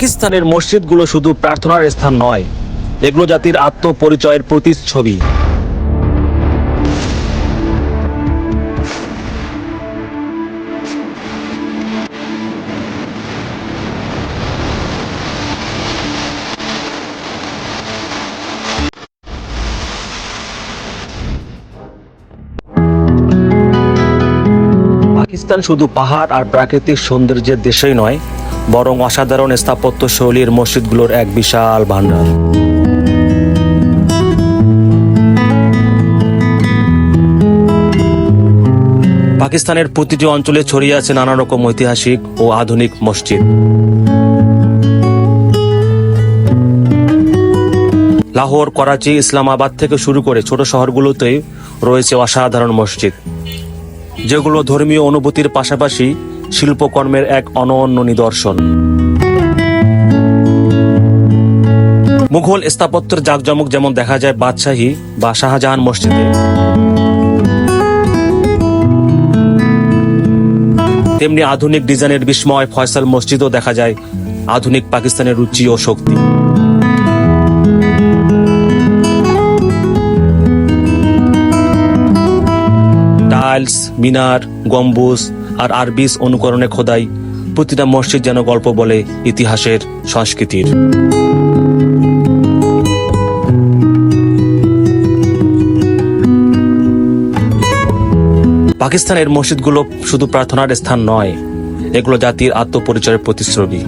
পাকিস্তানের মসজিদগুলো শুধু প্রার্থনার স্থান নয়, এগুলো জাতির আত্মপরিচয়ের প্রতিচ্ছবি। পাকিস্তান শুধু পাহাড় আর প্রাকৃতিক সৌন্দর্যের দেশই নয় বরং অসাধারণ স্থাপত্য শৈলীর মসজিদগুলোর এক বিশাল ভান্ডার পাকিস্তানের প্রতিটি অঞ্চলে ছড়িয়ে আছে নানা রকম ঐতিহাসিক ও আধুনিক মসজিদ। লাহোর, করাচি, ইসলামাবাদ থেকে শুরু করে ছোট শহরগুলোতেই রয়েছে অসাধারণ মসজিদ। যেগুলো ধর্মীয় অনুভূতির পাশাপাশি শিল্পকর্মের এক অনন্য নিদর্শন। মুঘল স্থাপত্যের জাকজমক যেমন দেখা যায় বাদশাহী বা শাহজাহান মসজিদে। তেমনি আধুনিক ডিজাইনের বিস্ময় ফয়সাল মসজিদও দেখা যায় আধুনিক পাকিস্তানের রুচি ও শক্তি। টাইলস, মিনার, গম্বুজ আর আরবিস অনুকরণে খোদাই, প্রতিটা মসজিদ যেন গল্প বলে ইতিহাসের সংস্কৃতির। পাকিস্তানের মসজিদগুলো শুধু প্রার্থনার স্থান নয়, এগুলো জাতির আত্মপরিচয়ের প্রতিচ্ছবি।